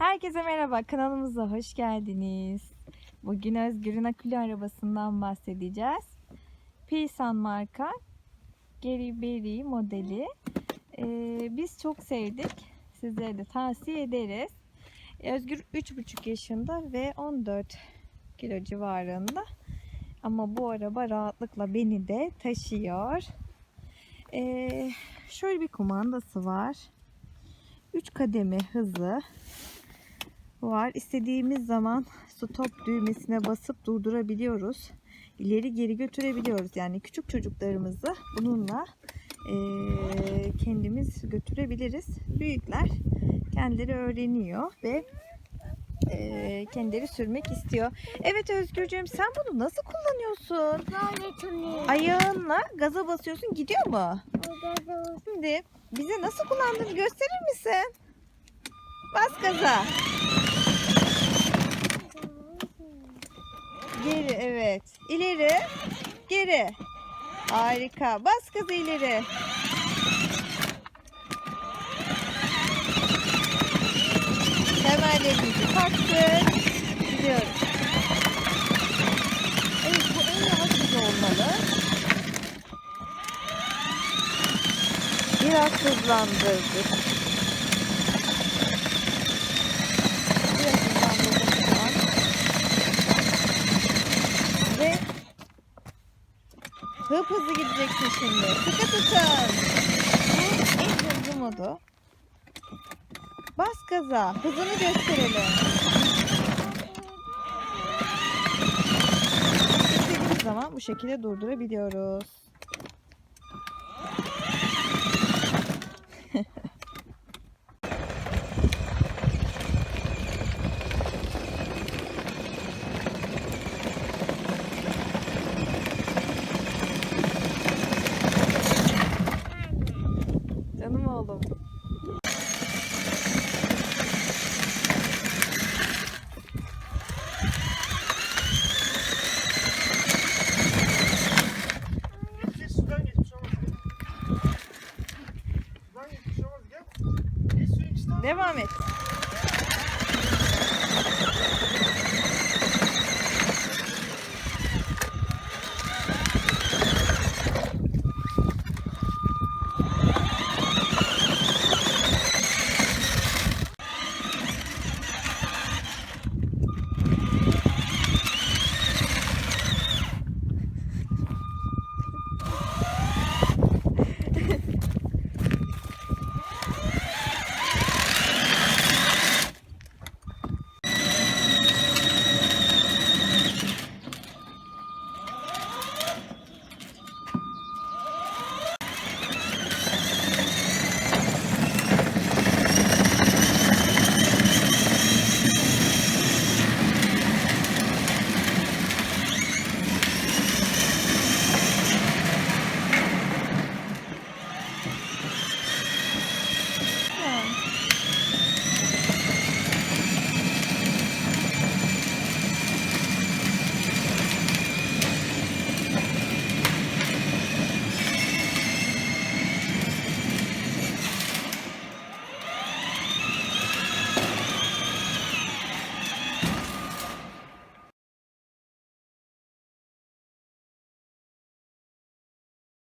Herkese merhaba, kanalımıza hoş geldiniz. Bugün Özgür'ün akülü arabasından bahsedeceğiz. Pilsan marka Geriberi modeli. Ee, biz çok sevdik. Sizlere de tavsiye ederiz. Özgür 3,5 yaşında ve 14 kilo civarında. Ama bu araba rahatlıkla beni de taşıyor. Ee, şöyle bir kumandası var. 3 kademe hızı var. İstediğimiz zaman stop düğmesine basıp durdurabiliyoruz. İleri geri götürebiliyoruz. Yani küçük çocuklarımızı bununla eee, kendimiz götürebiliriz. Büyükler kendileri öğreniyor ve eee, kendileri sürmek istiyor. Evet Özgürcüğüm sen bunu nasıl kullanıyorsun? Ayağınla gaza basıyorsun gidiyor mu? Şimdi bize nasıl kullandığını gösterir misin? Bas gaza. Geri evet. İleri. Geri. Harika. Bas gaza ileri. Kemerlerimizi taktık. Gidiyoruz. Evet bu en yavaş hızı olmalı. Biraz hızlandırdık. Biraz hızlandırdık şu an. Ve hıp hızlı gideceksin şimdi. Sıkı tutun. En hızlı modu. Bas gaza. Hızını gösterelim. İstediğimiz zaman bu şekilde durdurabiliyoruz. İçinden. Devam et.